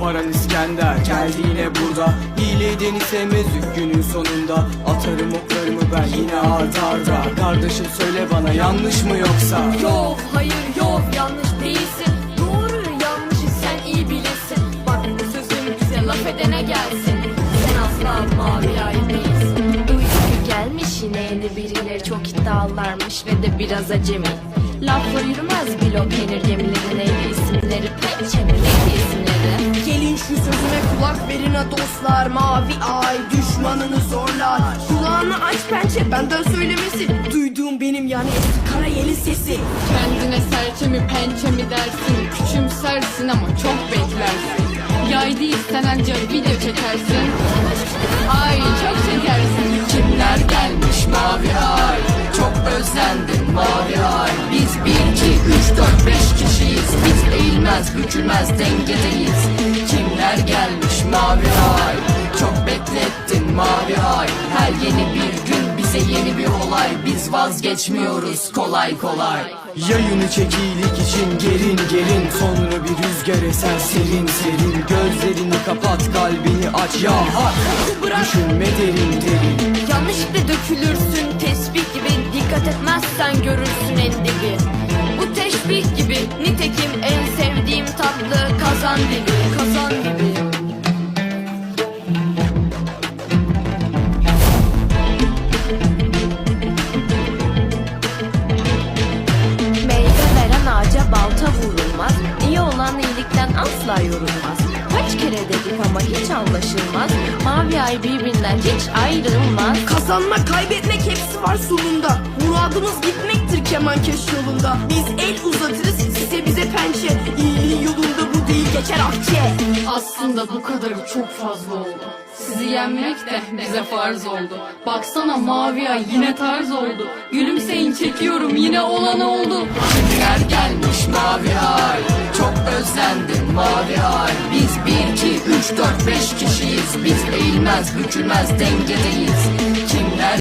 Varan İskender geldi yine burada Hileyden sevmez günün sonunda. Atarım oklarımı ben yine arda arda Kardeşim söyle bana yanlış mı yoksa? Yok hayır yok yanlış değilsin. Doğru yanlışı sen iyi bilirsin. Bak bu sözüm bize laf edene gelsin. Sen asla mavi ay değilsin. Duyduk gelmiş yine yeni birileri çok iddialarmış ve de biraz acemi. Lafla yürümez blok yenir gemilerin neydi isimleri Pençe mi ha dostlar Mavi ay düşmanını zorlar. Kulağını aç pençe benden söylemesi. Duyduğum benim yani eski kara yeli sesi. Kendine serçe mi pençe mi dersin? Küçümsersin ama çok beklersin. Yay değil sen anca video çekersin. Ay çok çekersin. Kimler gelmiş mavi ay? Çok özlendim mavi ay. Biz 1, 2, 3, 4, 5 kişiyiz. Biz eğilmez bükülmez dengedeyiz Kimler gelmiş mavi ay. Çok beklettin mavi ay. Her yeni bir gün bize yeni bir olay. Biz vazgeçmiyoruz kolay kolay. Yayını çek iyilik için gerin gerin Sonra bir rüzgar eser serin serin. Gözlerini kapat kalbini aç. Ya hak. Düşünme derin derin. Yanlışlıkla dökülürsün. Tesbih gibi Dikkat etmezsen görürsün en dibi. Bu teşbih gibi. Nitekim en sevdiğim tatlı kazan dibi. Kazan gibi asla yorulmaz. Kaç kere dedik ama hiç anlaşılmaz. Mavi ay birbirinden hiç ayrılmaz. Kazanmak kaybetmek hepsi var sonunda. Muradımız gitmektir kemankeş yolunda. Biz el uzatırız size bize pençe. İyiliğin yolunda bu değil geçer akçe. Aslında bu kadarı çok fazla oldu. Sizi yenmek de bize farz oldu. Baksana mavi ay yine tarz oldu. Gülümseyin çekiyorum yine olan oldu. Kimler gelmiş mavi mavi ay Biz 1, 2, 3, 4, 5 kişiyiz. Biz eğilmez bükülmez dengedeyiz Kimler